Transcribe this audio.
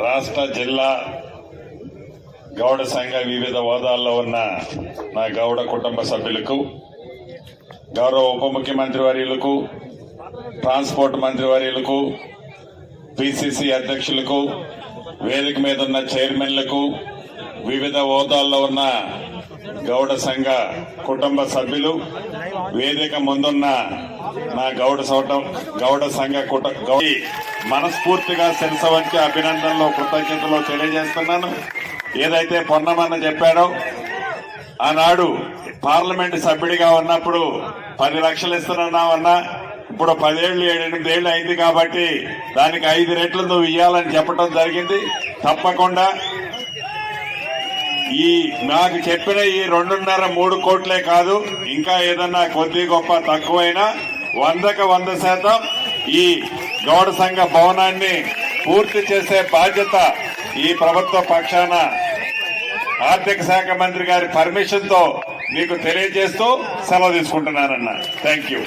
రాష్ట్ర జిల్లా గౌడ సంఘ వివిధ హోదాల్లో ఉన్న నా గౌడ కుటుంబ సభ్యులకు గౌరవ ఉప ముఖ్యమంత్రి వర్యులకు ట్రాన్స్పోర్ట్ మంత్రి వర్యులకు పిసిసి అధ్యక్షులకు వేదిక మీద ఉన్న చైర్మన్లకు వివిధ హోదాల్లో ఉన్న గౌడ సంఘ కుటుంబ సభ్యులు వేదిక ముందున్న నా గౌడ సౌటం గౌడ సంఘ కుట మనస్ఫూర్తిగా శిరసవంచి అభినందనలు కృతజ్ఞతలు తెలియజేస్తున్నాను. ఏదైతే పొన్నమన్న చెప్పాడో ఆనాడు పార్లమెంట్ సభ్యుడిగా ఉన్నప్పుడు పది లక్షలు ఇస్తున్నామన్నా ఇప్పుడు పదేళ్ళు ఏడెనిమిదేళ్ళు అయింది కాబట్టి దానికి ఐదు రెట్లు నువ్వు ఇవ్వాలని చెప్పడం జరిగింది. తప్పకుండా ఈ నాకు చెప్పిన ఈ రెండున్నర మూడు కోట్లే కాదు ఇంకా ఏదన్నా కొద్ది గొప్ప తక్కువైనా వందకు వంద శాతం ఈ గౌడ సంఘ భవనాన్ని పూర్తి చేసే బాధ్యత ఈ ప్రభుత్వ పక్షాన ఆర్థిక శాఖ మంత్రి గారి పర్మిషన్తో మీకు తెలియజేస్తూ సెలవు తీసుకుంటున్నానన్న. Thank you